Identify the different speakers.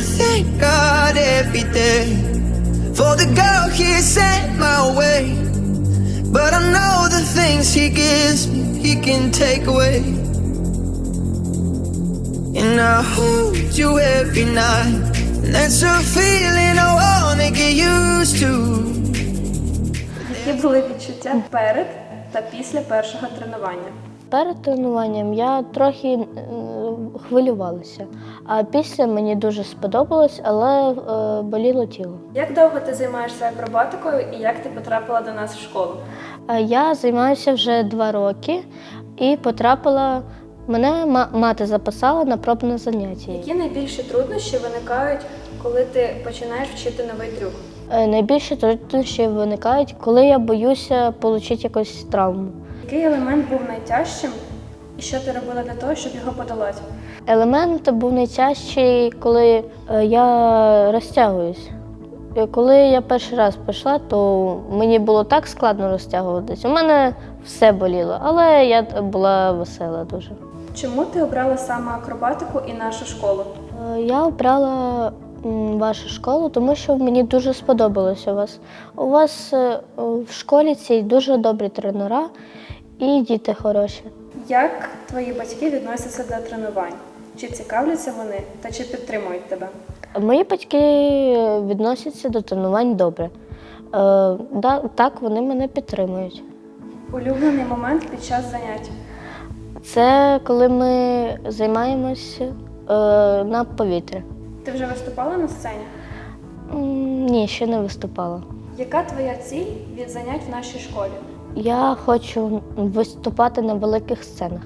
Speaker 1: I thank God every day for the girl He sent my way. But I know the things He gives me, He can take away. And I hold you every night. And that's a feeling I wanna get used to.
Speaker 2: Які були відчуття перед та після першого тренування?
Speaker 3: Перед тренуванням я трохи е, хвилювалася, а після мені дуже сподобалось, але е, боліло тіло.
Speaker 2: Як довго ти займаєшся акробатикою і як ти потрапила до нас в школу?
Speaker 3: Я займаюся вже два роки і потрапила. Мене мати записала на пробне заняття.
Speaker 2: Які найбільші труднощі виникають, коли ти починаєш вчити новий трюк?
Speaker 3: Е, Найбільше труднощі виникають, коли я боюся отримати якусь травму.
Speaker 2: Який елемент був найтяжчим і що ти робила для того, щоб його подолати?
Speaker 3: Елемент був найтяжчий, коли е, я розтягуюсь. Коли я перший раз пішла, то мені було так складно розтягуватись. У мене все боліло, але я була весела дуже.
Speaker 2: Чому ти обрала саме акробатику і нашу школу?
Speaker 3: Е, Я обрала вашу школу, тому що мені дуже сподобалося у вас. У вас е, в школі ці дуже добрі тренера і діти хороші.
Speaker 2: Як твої батьки відносяться до тренувань? Чи цікавляться вони та чи підтримують тебе?
Speaker 3: Мої батьки відносяться до тренувань добре. Е, да, так, вони мене підтримують.
Speaker 2: Улюблений момент під час занять.
Speaker 3: Це коли ми займаємося е, на повітрі.
Speaker 2: Ти вже виступала на сцені?
Speaker 3: М, Ні, ще не виступала.
Speaker 2: Яка твоя ціль від занять в нашій школі?
Speaker 3: Я хочу виступати на великих сценах.